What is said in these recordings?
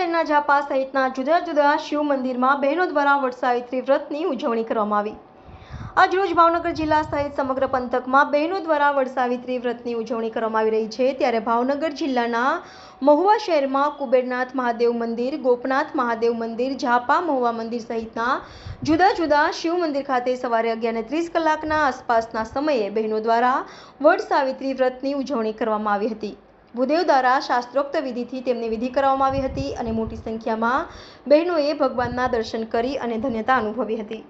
તાલુકાના ઝાપા સહિતના જુદા જુદા શિવ મંદિરમાં બહેનો દ્વારા વડસાવિત્રી વ્રતની ઉજવણી કરવામાં આવી. આજરોજ ભાવનગર જિલ્લા સહિત સમગ્ર પંથકમાં બહેનો દ્વારા વડસાવિત્રી વ્રતની ઉજવણી કરવામાં આવી રહી છે. ત્યારે ભાવનગર જિલ્લાના મહુવા શહેરમાં કુબેરનાથ મહાદેવ મંદિર, ગોપનાથ મહાદેવ મંદિર ઝાપા મહુવા મંદિર સહિતના જુદા જુદા શિવ મંદિર ખાતે સવારે અગિયાર ત્રીસ કલાકના આસપાસના સમયે બહેનો દ્વારા વડ સાવિત્રી વ્રતની ઉજવણી કરવામાં આવી હતી. ભૂદેવ દ્વારા શાસ્ત્રોક્ત વિધિથી તેમની વિધિ કરવામાં આવી હતી અને મોટી સંખ્યામાં બહેનોએ ભગવાનના દર્શન કરી અને ધન્યતા અનુભવી હતી.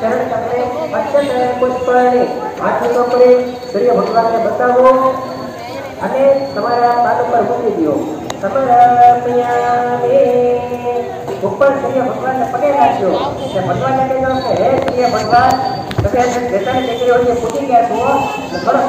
ચક્રે અક્ષત પુષ્પને હાથ પકડી સૂર્ય ભગવાનને બતાવો અને તમારા પાદ ઉપર મૂકી દો ઉપર સૂર્ય ભગવાનને પગે નાખ્યો. કે ભગવાનને કહેજો કે, હે સૂર્ય ભગવાન, તમે જેટલી દીકરીઓ જે પૂછી ગયા છો થોડો